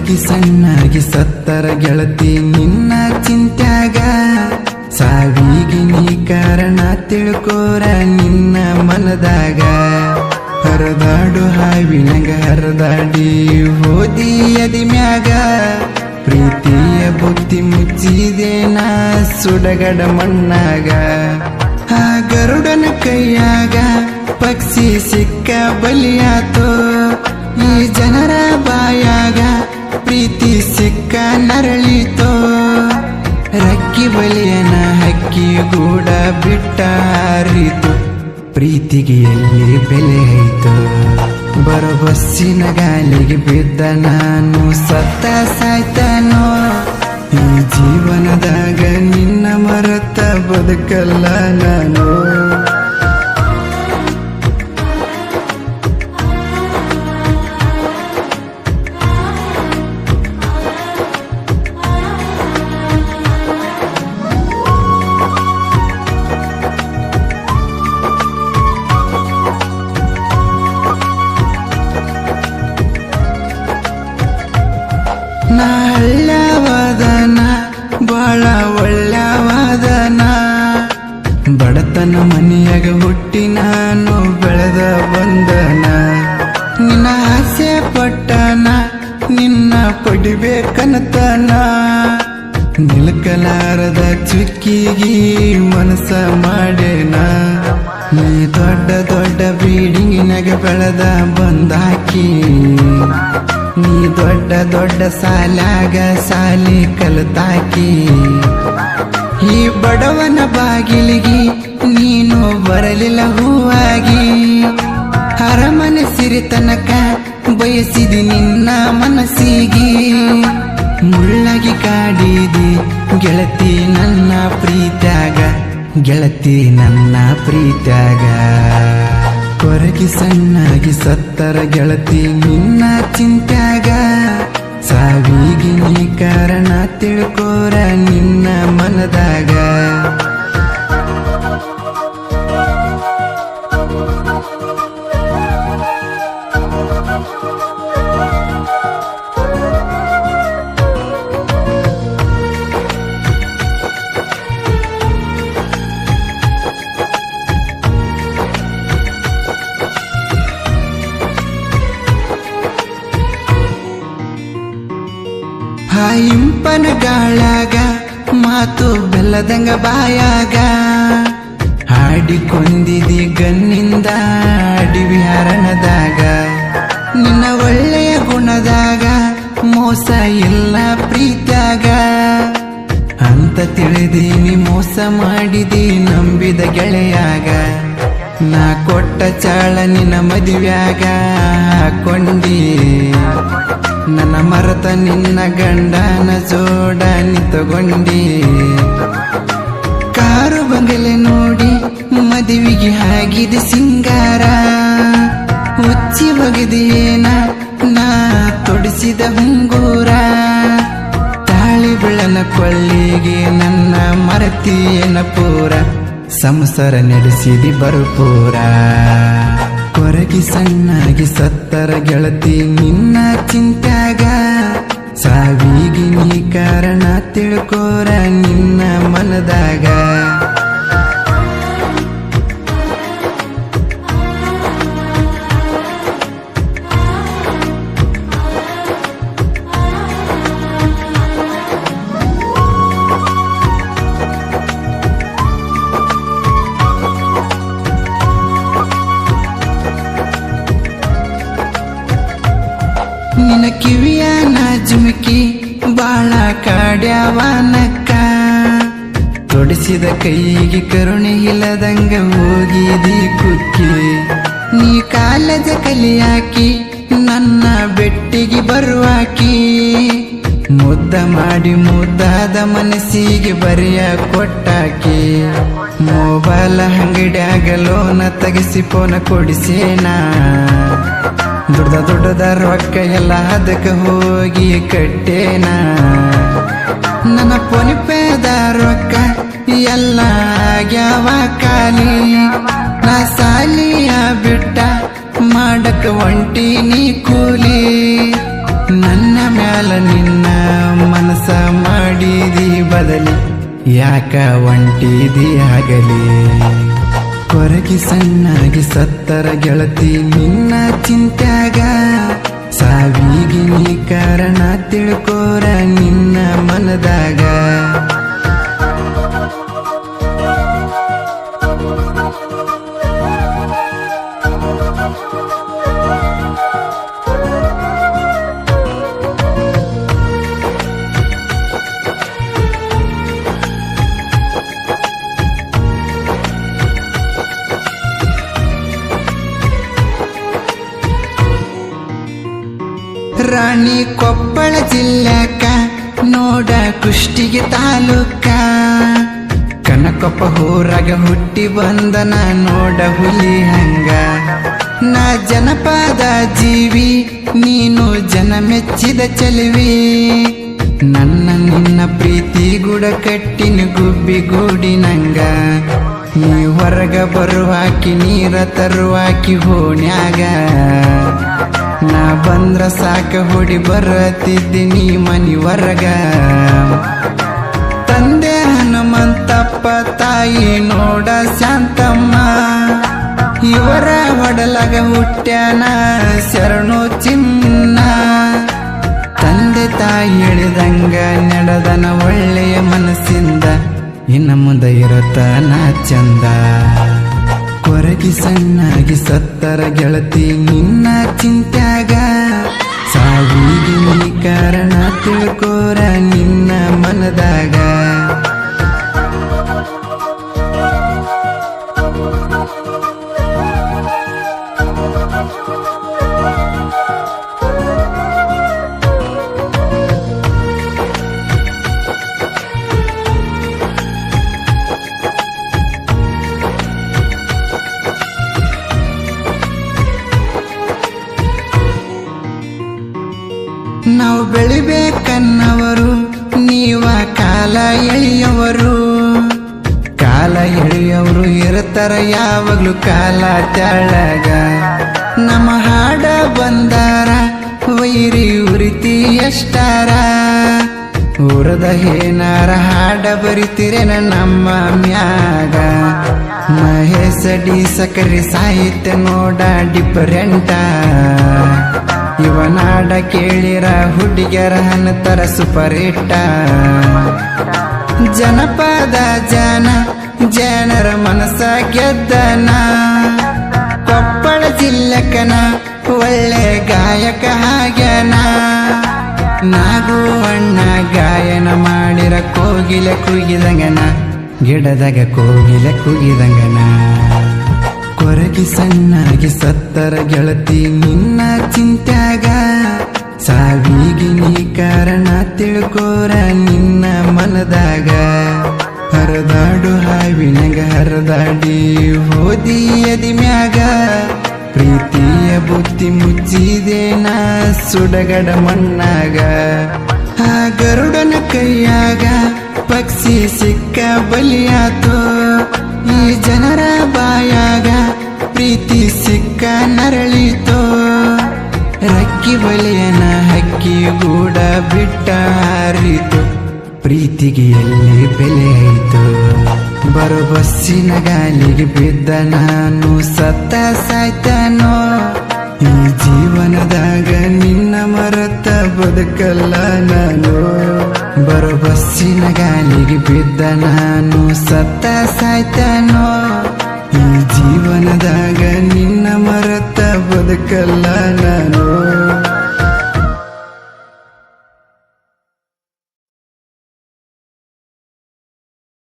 ಕೊರಗಿ ಸಣ್ಣಗಿ ಸತ್ತರ ಗೆಳತಿ ನಿನ್ನ ಚಿಂತ್ಯಾಗ. ಸಾವಿಗೆ ನೀ ಕಾರಣ ತಿಳ್ಕೋರ ನಿನ್ನ ಮನದಾಗ. ಹರದಾಡು ಹಾವಿನಗ ಹರದಾಡಿ ಹೋದಿ ಅದಿ ಮ್ಯಾಗ. ಪ್ರೀತಿಯ ಬುದ್ಧಿ ಮುಚ್ಚಿದೇನ ಸುಡಗಡ ಮಣ್ಣಾಗ. ಆ ಗರುಡನ ಕೈಯಾಗ ಪಕ್ಷಿ ಸಿಕ್ಕ ಬಲಿಯಾತೋ. ಈ ಜನರ ಬಾಯಾಗ ಪ್ರೀತಿ ಸಿಕ್ಕ ನರಳಿತೋ, ರಕ್ಕಿ ಬಲಿಯನ ಹಕ್ಕಿ ಗೂಡ ಬಿಟ್ಟಾರಿತು ಪ್ರೀತಿಗೆ ಎಲ್ಲಿ ಬೆಲೆ ಆಯ್ತು ಬರೋ ಬಸ್ಸಿನ ಗಾಲಿಗೆ ಬಿದ್ದ ನಾನು ಸತ್ತ ಸಾಯ್ತಾನೋ. ಈ ಜೀವನದಾಗ ನಿನ್ನ ಮರತ ಬದುಕಲ್ಲ ನಾನು. ನಾ ಹಳ್ಳವಾದನ ಬಾಳ ಬಡತನ ಮನೆಯಾಗ ಹುಟ್ಟಿ ನಾನು ಬೆಳೆದ ಬಂದನ ನಿನ್ನ ಆಸೆ ಪಟ್ಟನ ನಿನ್ನ ಪಡಿಬೇಕನತನ ನಿಲ್ಕಲಾರದ ಚುಕ್ಕಿಗಿ ಮನಸ ಮಾಡೇನ ನೀ ದೊಡ್ಡ ದೊಡ್ಡ ಬೀಡಿಂಗಿನಾಗ ಬೆಳೆದ ಬಂದಾಕಿ. ನೀ ದೊಡ್ಡ ದೊಡ್ಡ ಸಾಲಾಗ ಸಾಲಿ ಕಲಿತಾಕಿ. ಈ ಬಡವನ ಬಾಗಿಲಿಗೆ ನೀನು ಬರಲಿಲ್ಲ ಹೂವಾಗಿ. ಅರಮನೆ ಸಿರಿತನಕ ಬಯಸಿದಿ ನಿನ್ನ ಮನಸ್ಸಿಗೆ. ಮುಳ್ಳಾಗಿ ಕಾಡಿದಿ ಗೆಳತಿ ನನ್ನ ಪ್ರೀತ್ಯಾಗ. ಗೆಳತಿ ನನ್ನ ಪ್ರೀತ್ಯಾಗ. ಕೊರಗಿ ಸಣ್ಣಾಗಿ ಸತ್ತರ ಗೆಳತಿ ನಿನ್ನ ಚಿಂತ್ಯಾಗ. ಸಾವಿಗೆ ನೀ ಕಾರಣ ತಿಳ್ಕೋರ ನಿನ್ನ ಮನದಾಗ. ಇಂಪನ ಗಾಳಾಗ, ಮಾತು ಬೆಲ್ಲದಂಗ ಬಾಯಾಗ. ಹಾಡಿಕೊಂಡಿದಿ ಗನ್ನಿಂದ ಹರಣದಾಗ ನಿನ್ನ ಒಳ್ಳೆಯ ಗುಣದಾಗ, ಮೋಸ ಇಲ್ಲ ಪ್ರೀತ್ಯಾಗ. ಅಂತ ತಿಳಿದೀನಿ, ಮೋಸ ಮಾಡಿದಿ ನಂಬಿದ ಗೆಳೆಯಾಗ. ನಾ ಕೊಟ್ಟ ಚಾಳ ನಿನ್ನ ಮದುವ್ಯಾಗ ಕೊಂಡಿ ನನ್ನ ಮರತ ನಿನ್ನ ಗಂಡನ ಜೋಡ ನಿಂತುಕೊಂಡಿ. ಕಾರು ಬಂಗಲೆ ನೋಡಿ ಮದುವೆಗೆ ಆಗಿದೆ ಸಿಂಗಾರ. ಉಚ್ಚಿ ಬಗೆದೇನ ನಾ ತೊಡಿಸಿದ ಹುಂಗೂರ. ತಾಳಿ ಬೆಳನ ಕೊಳ್ಳಿಗೆ ನನ್ನ ಮರತಿಯನ ಪೂರ. ಸಂಸಾರ ನಡೆಸಿದಿ ಬರುಪೂರ. ಕೊರಗಿ ಸಣ್ಣಾಗಿ ಸತ್ತರ ಗೆಳತಿ ನಿನ್ನ ಚಿಂತಾಗ ಸಾವಿಗಿ ನೀ ಕಾರಣ ತಿಳ್ಕೋರ ನಿನ್ನ ಮನದಾಗ. ನಿನ್ನ ಕಿವಿಯ ನಾಜುಮಿಕಿ ಬಾಳ ಕಾಡ್ಯಾವನಕ್ಕ. ತೊಡಿಸಿದ ಕೈಗೆ ಕರುಣೆ ಇಲ್ಲದಂಗ ಹೋಗಿದಿ ಕುಕ್ಕಿ. ನೀ ಕಾಲದ ಕಲಿಯಾಕಿ, ನನ್ನ ಬೆಟ್ಟಿಗೆ ಬರುವಾಕಿ. ಮುದ್ದ ಮಾಡಿ ಮುದ್ದಾದ ಮನಸ್ಸಿಗೆ ಬರೆಯ ಕೊಟ್ಟಾಕಿ. ಮೊಬೈಲ್ ಅಂಗಡ್ಯಾಗ ಲೋನ ತೆಗೆಸಿ ಫೋನ ಕೊಡಿಸೇನಾ? ದುಡ್ದ ದುಡ್ಡದ ರೊಕ್ಕ ಎಲ್ಲ ಅದಕ್ಕೆ ಹೋಗಿ ಕಟ್ಟೇನ. ನನ್ನ ಪೊನಿಪೇದ ರೊಕ್ಕ ಎಲ್ಲ ಆಗ್ಯಾವ ಖಾಲಿ. ನಾ ಸಾಲಿಯ ಬಿಟ್ಟ ಮಾಡಕ ಒಂಟಿನಿ ಕೂಲಿ. ನನ್ನ ಮ್ಯಾಲ ನಿನ್ನ ಮನಸ ಮಾಡಿದಿ ಬದಲಿ. ಯಾಕ ಒಂಟಿದಿ ಆಗಲಿ? ಕೊರಗಿ ಸಣ್ಣಾಗಿ ಸತ್ತರ ಗೆಳತಿ ನಿನ್ನ ಚಿಂತ್ಯಾಗ. ಸಾವಿಗೆ ನೀ ಕಾರಣ ತಿಳ್ಕೋರ ನಿನ್ನ ಮನದಾಗ. ರಾಣಿ ಕೊಪ್ಪಳ ಜಿಲ್ಲಾಕ ನೋಡ ಕುಷ್ಟಿಗೆ ತಾಲೂಕ. ಕನಕೊಪ್ಪ ಹೋರಾಗ ಹುಟ್ಟಿ ಬಂದನ ನೋಡ ಹುಲಿ ಹಂಗ. ನಾ ಜನಪದ ಜೀವಿ, ನೀನು ಜನ ಮೆಚ್ಚಿದ ಚೆಲುವಿ. ನನ್ನ ನಿನ್ನ ಪ್ರೀತಿ ಗುಡ ಕಟ್ಟಿನ ಗುಬ್ಬಿ ಗೂಡಿನಂಗ. ನೀ ಹೊರಗ ಬರುವಾಕಿ, ನೀರ ತರುವಾಕಿ ಹೋಣ್ಯಾಗ. ನಾ ಬಂದ್ರ ಸಾಕ ಹೊಡಿ ಬರತಿದ್ದೀನಿ ಮನಿ ಹೊರಗ ತಂದೆ ಹನುಮಂತಪ್ಪ, ತಾಯಿ ನೋಡ ಶಾಂತಮ್ಮ. ಇವರ ಒಡಲಗ ಹುಟ್ಟ್ಯಾನ ಶರಣು ಚಿನ್ನ. ತಂದೆ ತಾಯಿ ಹೇಳಿದಂಗ ನಡೆದನ ಒಳ್ಳೆಯ ಮನಸ್ಸಿಂದ, ಇನ್ನ ಮುಂದೆ ಇರುತ್ತಾನ ಚಂದ. ಕೊರಗಿ ಸಣ್ಣಾಗಿ ಸತ್ತರ ಗೆಳತಿ ನಿನ್ನ ಚಿಂತ್ಯಾಗ. ಸಾವಿಗೆ ಕಾರಣ ತಿಳ್ಕೋರ ನಿನ್ನ ಮನದಾಗ. ನಾವು ಬೆಳಿಬೇಕನ್ನವರು, ನೀವ ಕಾಲ ಎಳೆಯವರು. ಕಾಲ ಎಳೆಯವರು, ಇರುತ್ತಾರ ಯಾವಾಗ್ಲೂ ಕಾಲ ತೆಳಗ ನಮ್ಮ ಹಾಡ ಬಂದಾರ, ವೈರಿ ಉರಿತಿ ಎಷ್ಟಾರ. ಉರದ ಏನಾರ ಹಾಡ ಬರಿತಿರೇನ ನಮ್ಮ ಮ್ಯಾಗ. ಮಹೇಶ ಡಿ ಸಕರಿ ಸಾಹಿತ್ಯ ನೋಡ ಡಿಫರೆಂಟ ಇವನಾಡ ಕೇಳಿರ ಹುಡುಗಿಯರ ಹನ್ನತರ ಸೂಪರ್ ಹಿಟ್ಟ ಜನಪದ ಜನ, ಜನರ ಮನಸ ಗೆದ್ದನ. ಕೊಪ್ಪಳ ಜಿಲ್ಲಕನ ಒಳ್ಳೆ ಗಾಯಕ ಹಾಗ್ಯನ ನಾಗುವಣ್ಣ ಗಾಯನ ಮಾಡಿರ ಕೋಗಿಲ ಕೂಗಿದಂಗನ, ಗಿಡದಾಗ ಕೋಗಿಲ ಕುಗಿದಂಗನ. ಕೊರಗಿ ಸಣ್ಣಾಗಿ ಸತ್ತರ ಗೆಳತಿ ನಿನ್ನ ಚಿಂತ್ಯಾಗ. ಸಾವಿಗೆ ನೀ ಕಾರಣ ತಿಳ್ಕೋರ ನಿನ್ನ ಮನದಾಗ. ಹರದಾಡು ಹಾವಿನಗ ಹರದಾಡಿ ಹೋದಿ ಎದಿ ಮ್ಯಾಗ. ಪ್ರೀತಿಯ ಬುತ್ತಿ ಮುಚ್ಚಿದೇನ ಸುಡಗಡ ಮಣ್ಣಾಗ. ಆ ಗರುಡನ ಕೈಯಾಗ ಪಕ್ಷಿ ಸಿಕ್ಕ ಬಲಿಯಾತು. ಈ ಜನರ ಬಾಯಾಗ ಪ್ರೀತಿ ಸಿಕ್ಕ ನರಳಿತೋ, ರಕ್ಕಿ ಬಲಿಯನ ಹಕ್ಕಿ ಕೂಡ ಬಿಟ್ಟ ಹಾರಿತು. ಪ್ರೀತಿಗೆ ಎಲ್ಲಿ ಬೆಲೆ ಆಯಿತು? ಬರೋ ಬಸ್ಸಿನ ಗಾಲಿಗೆ ಬಿದ್ದ ನಾನು ಸತ್ತ ಸಾಯ್ತಾನೋ? ಈ ಜೀವನದಾಗ ನಿನ್ನ ಮರತ ಬದುಕಲ್ಲ ನಾನು. ಬರೋ ಬಸ್ಸಿನ ಗಾಲಿಗೆ ಬಿದ್ದ ನಾನು ಸತ್ತ ಸಾಯ್ತಾನೋ? ಈ ಜೀವನದಾಗ ನಿನ್ನ ಮರತ ಬದುಕಲ್ಲ ನಾನು.